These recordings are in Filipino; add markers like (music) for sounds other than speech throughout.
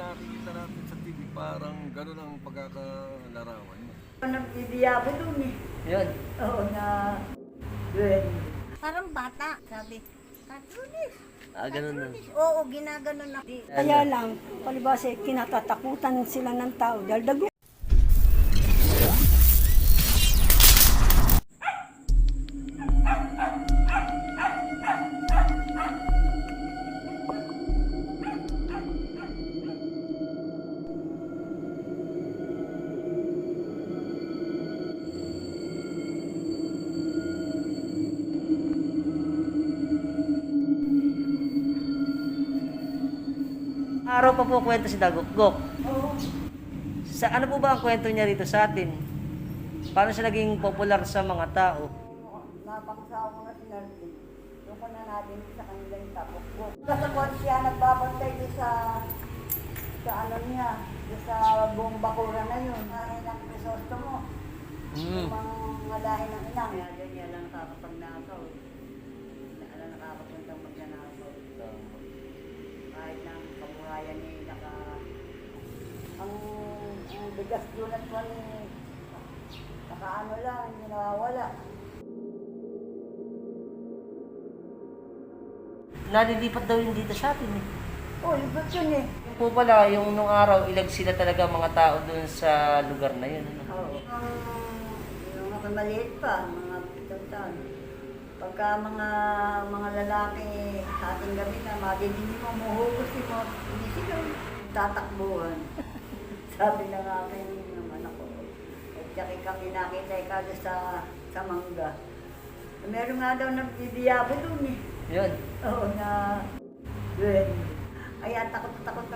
nakikita natin sa TV, parang gano'n ang pagkakalarawan mo. Nagdidiyabo dun eh. Yun. Oo na. Yun. Parang bata, sabi. Patronis. Ah, ganun na. Oo, ginaganon na. Kaya lang, palibasa kinatatakutan sila ng tao dahil dago. Araw pa po kwento si Dagok. Sa ano po ba ang kwento niya rito sa atin? Paano siya naging popular sa mga tao? Napaksawa ko na si Nardi. Doon ko na natin sa kanilang tapok ko. Kasakot siya nagbabantay doon sa sa ano niya, doon sa buong bakura na yun. Ang ilang Crisosto mo. Mm. Yung mga lahi ng inang. Kaya niya lang nakakapagnakaw. Ala nakakapuntang magnanakaw. Kahit na ang kabuhayan niya naka... Ang, ang bigas doon at one nakaano lang, hindi nawawala. Nalilipat daw yun dito sa atin eh. Oh, libot yun eh. Yung po pala, yung nung araw, ilag sila talaga mga tao dun sa lugar na yun. Ano? Oo. Ang mga maliit pa, mga pitong taon. Pagka mga mga lalaki sa ating gabi na madidindi mo, muhugos mo, hindi sila tatakbuhan. Sabi ng akin ng anak ko. At saka kami nakita doon sa, sa mangga. Meron nga daw nagdidiyabo doon eh. Yun. Oo na yun. Ay, ang takot-takot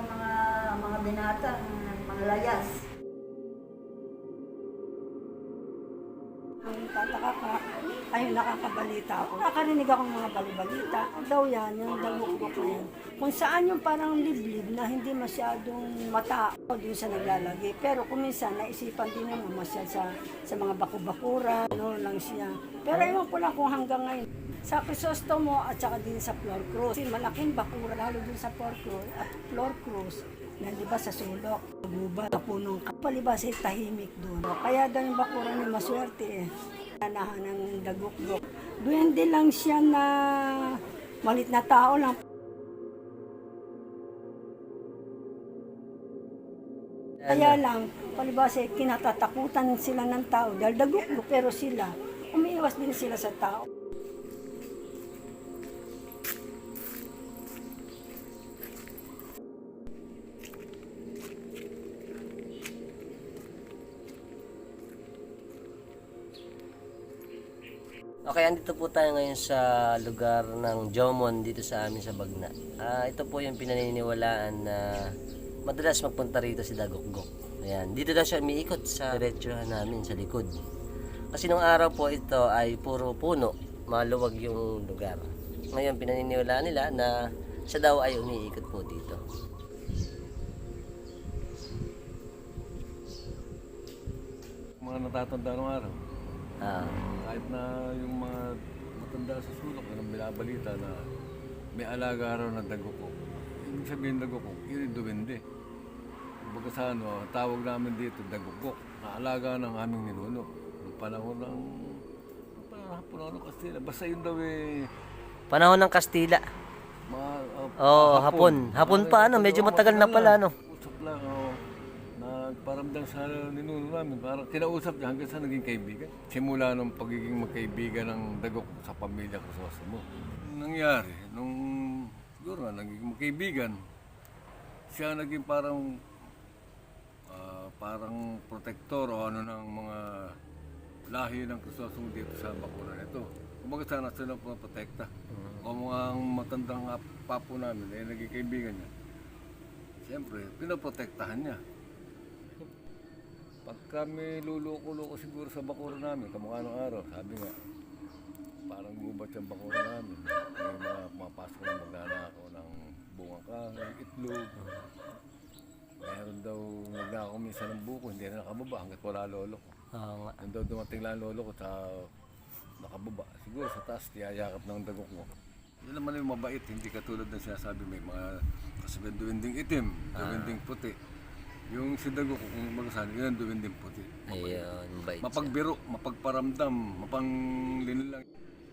ay nakakabalita ako. Nakakarinig ako ng mga balibalita. Daw yan, yung dalukbok na yan. Kung saan yung parang liblib na hindi masyadong matao doon sa naglalagay. Pero kung minsan, naisipan din naman masyad sa, sa mga bakubakura, ano lang siya. Pero ewan ko lang kung hanggang ngayon. Sa Crisostomo at saka din sa Flor Cruz. Malaking bakura, lalo din sa Flor Cruz at Flor Cruz na di ba sa sulok, guba, sa punong kapalibas ay tahimik doon. Kaya daw yung bakura ni maswerte eh. Nanahan ng dagok-dok. Duwende lang siya na malit na tao lang. Kaya lang, palibas eh, kinatatakutan sila ng tao dahil dagok pero sila, umiiwas din sila sa tao. Okay, andito po tayo ngayon sa lugar ng Jomon dito sa amin sa Bagna. Ah, ito po yung pinaniniwalaan na madalas magpunta rito si Dagokgok. Ayan, dito daw siya umiikot sa diretsuhan namin sa likod. Kasi nung araw po ito ay puro puno, maluwag yung lugar. Ngayon pinaniniwalaan nila na siya daw ay umiikot po dito. Mga natatanda ng araw. Ah, Kahit na yung mga matanda sa sulok, anong binabalita na may alaga raw na dagoko. Ibig sabihin dagoko, iriduwende. Kumbaga sa ano, tawag namin dito dagoko, na alaga ng aming ninuno. Noong panahon ng, noong panahon ng Kastila. Basta yun daw eh, panahon ng Kastila. mga uh, Oo, hapon. Hapon pa, ano, medyo matagal na pala, ano. Usap lang, oo. Nagparamdam sa ninuno namin, parang kinausap niya hanggang sa naging kaibigan. Simula ng pagiging magkaibigan ng dagok sa pamilya ko sa mo. Nangyari, nung siguro nga, naging magkaibigan, siya naging parang ah, parang protector o ano ng mga lahi ng Kristosong dito sa bakura nito. Kumbaga sana sila protekta. O mga ang matandang ap- papo namin, eh, naging kaibigan niya. Siyempre, pinoprotektahan niya. Pag kami luluko-luko siguro sa bakura namin, kamukha ng araw, sabi nga, parang gubat yung bakura namin. May mga pumapasok na magnanakaw ng bunga kahoy, itlog. Meron daw nagnakaw minsan ng buko, hindi na nakababa hanggat wala lolo ko. Oo nga. Nung daw dumating lang lolo ko sa nakababa. Siguro sa taas, tiyayakap ng dagok mo. Yun naman yung mabait, hindi katulad ng sinasabi may mga kasabihan duwinding itim, duwinding puti. Yung si Dago, kung magasan, yun ang duwinding puti. Ayun, bait siya. Mapagbiro, mapagparamdam, mapanglinlang.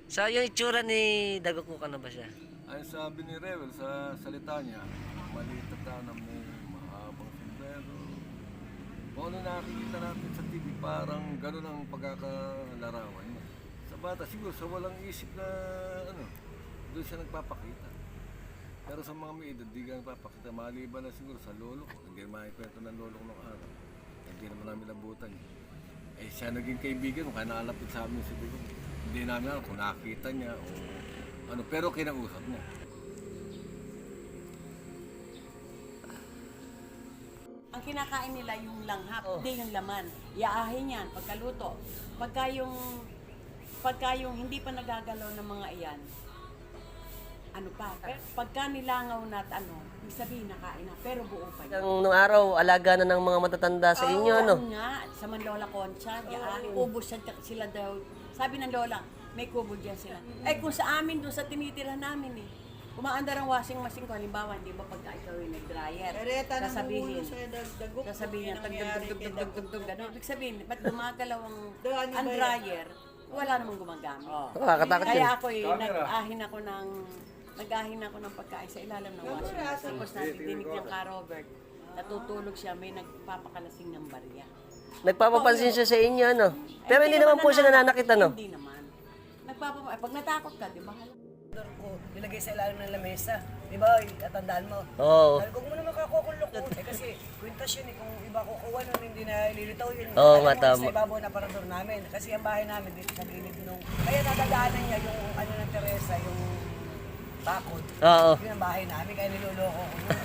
So, yung itsura ni Dagok ko na ba siya? Ay sabi ni Rewel sa salita niya, maliit na tanam ni mahabang sombrero. Kung ano nakikita natin sa TV, parang ganun ang pagkakalarawan niya. Sa bata, siguro sa walang isip na ano, doon siya nagpapakita. Pero sa mga may edad, di ka nagpapakita. Maliban na siguro sa lolo ko. Hindi naman kwento ng lolo ko nung araw. Hindi naman namin nabutan. Eh siya naging kaibigan ko, kaya nakalapit sa amin si Dugo. Hindi namin alam kung nakita niya o ano, pero kinausap niya. Ang kinakain nila yung langhap, hindi yung laman. Iaahin yan pagkaluto. Pagka yung, pagka yung hindi pa nagagalaw ng mga iyan, ano pa. Pero pagka nilangaw na at ano, ibig sabihin nakain na, pero buo pa yun. Nung, nung araw, alaga na ng mga matatanda sa inyo, Oo, ano? nga, sa Manlola Concha, diyan, ubos siya, sila daw. Sabi ng Lola, may kubo dyan sila. Eh kung sa amin, doon sa tinitira namin eh. Umaandar ang washing machine ko, halimbawa, hindi ba pagka ikaw yung nag-dryer, sasabihin, sasabihin niya, tag tag tag tag tag tag tag gano'n. Ibig sabihin, ba't gumagalaw ang, ang dryer? Wala namang gumagamit. Nakakatakot yun. Kaya ako eh, nag-ahin ako ng nag-ahin ako ng pagkain sa ilalim ng washing machine. Tapos natidinig niya ka Robert, natutulog siya, may nagpapakalasing ng barya. Nagpapapansin siya sa inyo, ano? Pero hindi naman po siya nananakit, ano? Hindi naman. Nagpapapa, pag natakot ka, di ba? Motor ko, nilagay sa ilalim ng lamesa. Di ba, tatandaan mo? Oo. Sabi ko, mo naman kakukulok ko. Eh kasi, kwintas yun eh, kung iba kukuha nun, hindi na ililitaw yun. Oo nga, tama. Sa ibabaw na parador namin. Kasi ang bahay namin dito sa gilid nung... Kaya nadadaanan niya yung ano ng Teresa, yung bakod. Oo. Yun ang bahay namin, kaya niloloko ko nun.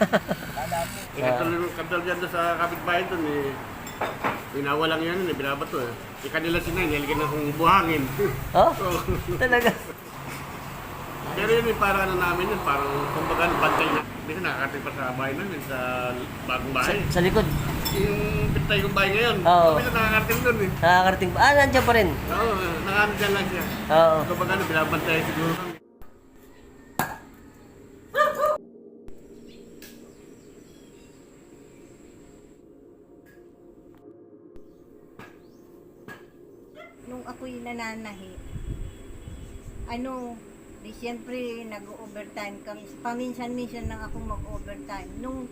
Kadati. Eh, katulad katulad yan doon sa kapitbahay doon eh. Pinawalang yan, eh, binabato eh. Eh, kanila sinay, nilagyan ng buhangin. (laughs) Oh? Talaga? Pero yun eh, parang ano namin yun, parang kumbaga bantay na. Hindi ka nakakarating pa sa bahay namin, sa bagong Sa, bahay. sa likod. Yung pitay kong bahay ngayon, Oo. kami na nakakarating doon eh. Nakakarating pa. Ah, nandiyan pa rin. Oo, nakano dyan lang siya. Oo. Kumbaga ano, binabantay siguro kami. Nung ako'y nananahi, ano, di siyempre nag-overtime kami. Paminsan-minsan lang ako mag-overtime. Nung,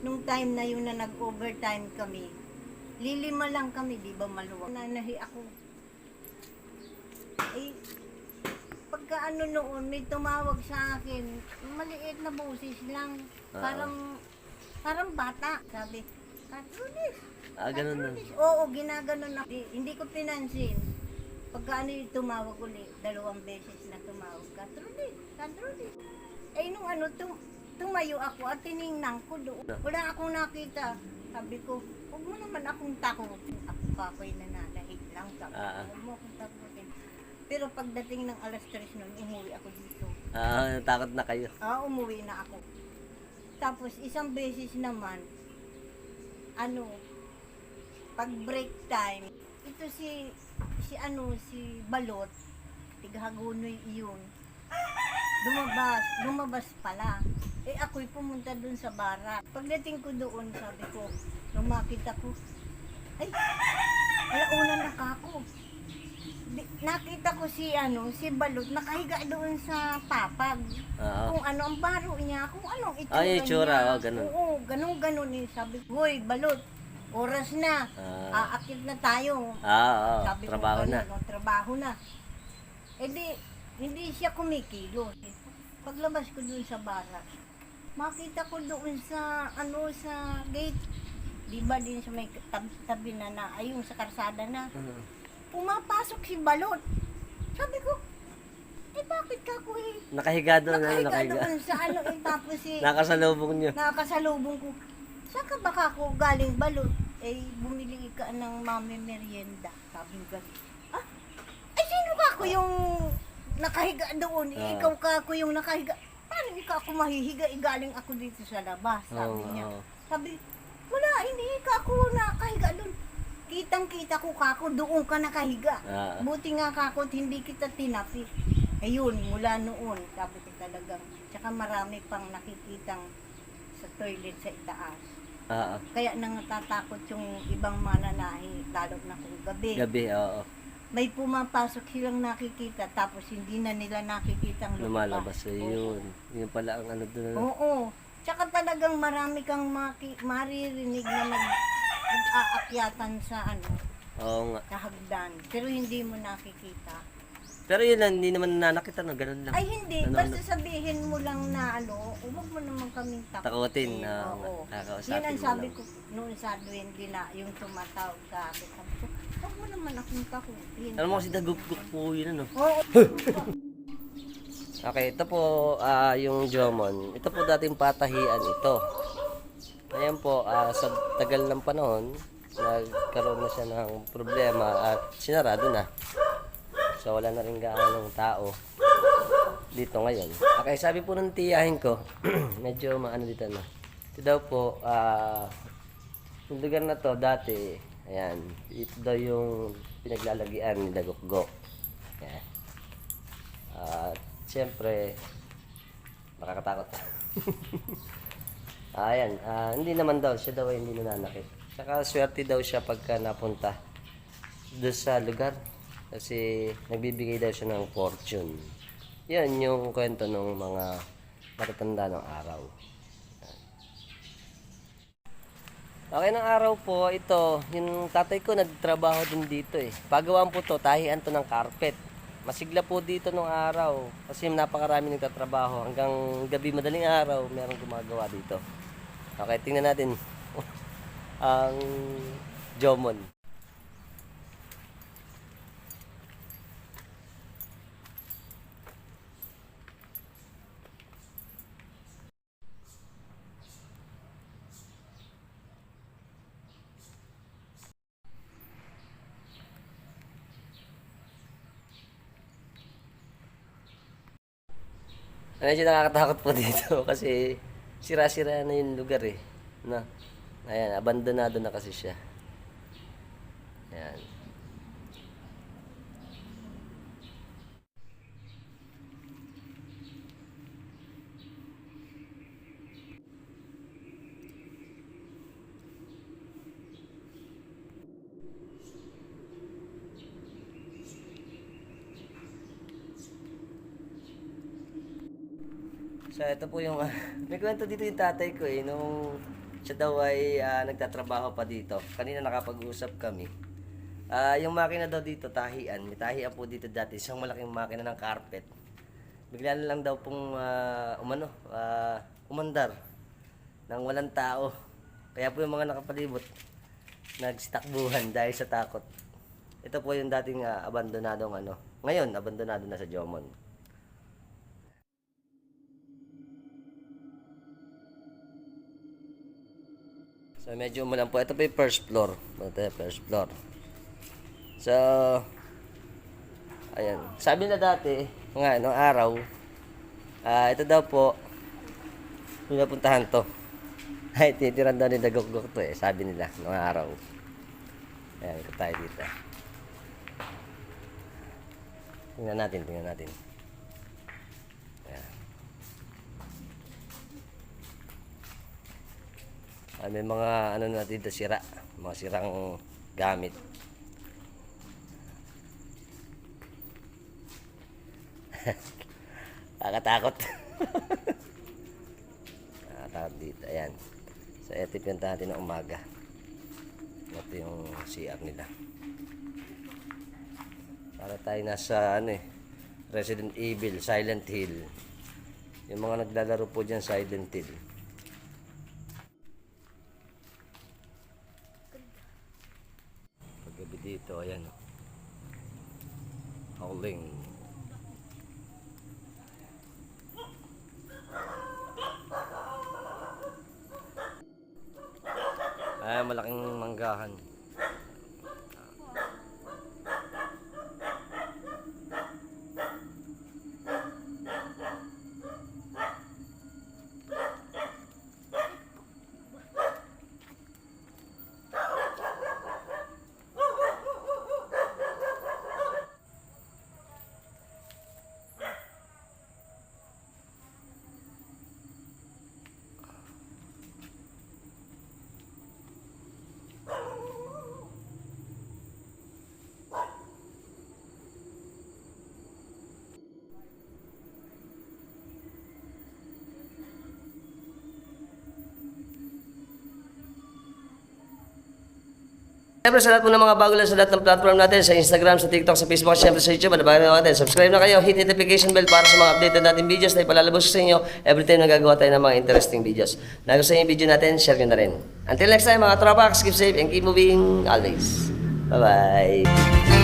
nung time na yun na nag-overtime kami, lilima lang kami, di ba maluwag? Nanahi ako. Eh, pagka ano noon, may tumawag sa akin, maliit na boses lang. Parang, parang bata. Sabi, Katrulis, Ah, ganun nun. Oo, ginaganon ako. Di- hindi ko pinansin. Pagka ano yung tumawag ulit, dalawang beses na tumawag ka, Trudy, Trudy. Eh nung ano, tum tumayo ako at tiningnan ko doon. Wala akong nakita. Sabi ko, huwag mo naman akong takutin. Ako pa ako'y nananahig lang. Sabi ko, Ah. huwag mo akong takutin. Pero pagdating ng alas 3 noon, umuwi ako dito. Ah, natakot na kayo. Ah, umuwi na ako. Tapos isang beses naman, ano, pag break time, ito si, si ano, si Balot, tigahagunoy iyon. Lumabas, lumabas pala. Eh ako'y pumunta dun sa barak. Pagdating ko doon, sabi ko, lumakit ako, ay, alauna na ka ako. Di, nakita ko si ano, si Balot nakahiga doon sa papag. Oo. Kung ano ang baro niya, kung anong itsura Ah, yung itsura, niya. oh, ganun. Oo, ganun ganun eh. Sabi ko, Hoy, Balot, oras na. Ah. Aakit na tayo. Ah, oo. Sabi ko, Trabaho na. oh, trabaho na. Eh di, hindi siya kumikilos. Paglabas ko doon sa barak, makita ko doon sa, ano, sa gate. Di ba din sa may tab- tabi na na, ayun sa karsada na. Mm-hmm. Pumapasok si Balot. Sabi ko, eh bakit ka ko eh? Nakahiga doon, ano, Nakahiga nakahiga. doon sa ano eh, tapos eh, (laughs) Nakasalubong nyo. nakasalubong ko. Saan ka baka ako galing balot? Eh, bumili ka ng mami merienda. Sabi ko, ah, ay sino ka ako yung nakahiga doon? Eh, Ah. ikaw ka ako yung nakahiga. Paano di ka ako mahihiga? Eh, galing ako dito sa labas, sabi Oo, niya. oo. Sabi, wala, hindi ka ako nakahiga doon. Kitang kita ko kako, doon ka nakahiga. Ah. Buti nga kako, hindi kita tinapi. Ayun, mula noon, sabi ko, talagang, tsaka marami pang nakikitang sa toilet sa itaas. Oo. Kaya nangatatakot yung ibang mananahi, lalo na kung gabi. Gabi, oo. May pumapasok silang nakikita, tapos hindi na nila nakikita ang Lumalabas. So, yun. Yun pala ang ano doon. Oo. Tsaka talagang marami kang maki, maririnig na nag, nag-aakyatan sa ano, Oo nga. sa hagdan. Pero hindi mo nakikita. Pero yun lang, hindi naman nanakita no, ganun lang. Ay hindi, Ano, basta sabihin mo lang na ano, huwag mo naman kaming takutin. Takutin, na Oo. kakausapin Yun ang mo sabi lang. ko noon sa duwende na yung tumatawag sa akin. Sabi ko, huwag mo naman akong takutin. Alam mo kasi daguguk po yun ano. Oo. (laughs) Okay, ito po ah, yung Jomon. Ito po dating patahian ito. Ayan po, ah, sa tagal ng panahon, nagkaroon na siya ng problema at sinarado na. So wala na rin gaanong tao dito ngayon. Okay, sabi po ng tiyahin ko, (clears throat) medyo maano dito na. Ito daw po, ah, yung lugar na to dati, ayan, ito daw yung pinaglalagian ni Dagokgok. Ayan. At siyempre, nakakatakot. (laughs) Ayan, ah, hindi naman daw, siya daw ay hindi nananakit. Saka swerte daw siya pagka napunta doon sa lugar. Kasi nagbibigay daw siya ng fortune. Yan yung kwento ng mga matatanda ng araw. Okay, ng araw po, ito, yung tatay ko nagtrabaho din dito eh. Pagawaan po to, tahian to ng carpet. Masigla po dito nung araw kasi napakarami nagtatrabaho. Hanggang gabi madaling araw, merong gumagawa dito. Okay, tingnan natin (laughs) ang Jomon. Medyo nakakatakot po (laughs) dito kasi sira-sira na yung lugar eh. Na, ayan, abandonado na kasi siya. Ayan. So ito po yung (laughs) may kwento dito yung tatay ko eh nung siya daw ay ah, nagtatrabaho pa dito. Kanina nakapag-usap kami. Ah, yung makina daw dito tahian, may tahian po dito dati, isang malaking makina ng carpet. Bigla na lang daw pong ah, umano, ah, umandar nang walang tao. Kaya po yung mga nakapalibot nagstakbuhan (laughs) dahil sa takot. Ito po yung dating ah, abandonadong ano. Ngayon, abandonado na sa Jomon. So medyo umulan po. Ito po yung first floor. Ito yung first floor. So, ayan. Sabi na dati, nga, nung araw, ah ito daw po, pinapuntahan to. (laughs) Ay, titiran daw ni Dagokgok to eh. Sabi nila, nung araw. Ayan, ito tayo dito. Tingnan natin, tingnan natin. Ah, may mga ano na dito sira, mga sirang gamit. (laughs) Nakakatakot. (laughs) Nakakatakot dito. Ayan. So, ito pinuntahan natin ng umaga. Ito yung CR nila. Para tayo nasa ano eh, Resident Evil, Silent Hill. Yung mga naglalaro po dyan, Silent Hill. Dito, ayan. Howling. Ay, malaking manggahan. Siyempre sa lahat po ng mga bago lang sa lahat ng platform natin, sa Instagram, sa TikTok, sa Facebook, siyempre sa YouTube, ano ba natin? Subscribe na kayo, hit notification bell para sa mga updated natin videos na ipalalabas sa inyo every time na gagawa tayo ng mga interesting videos. Nagustuhan yung video natin, share nyo na rin. Until next time mga tropax, keep safe and keep moving always. Bye-bye!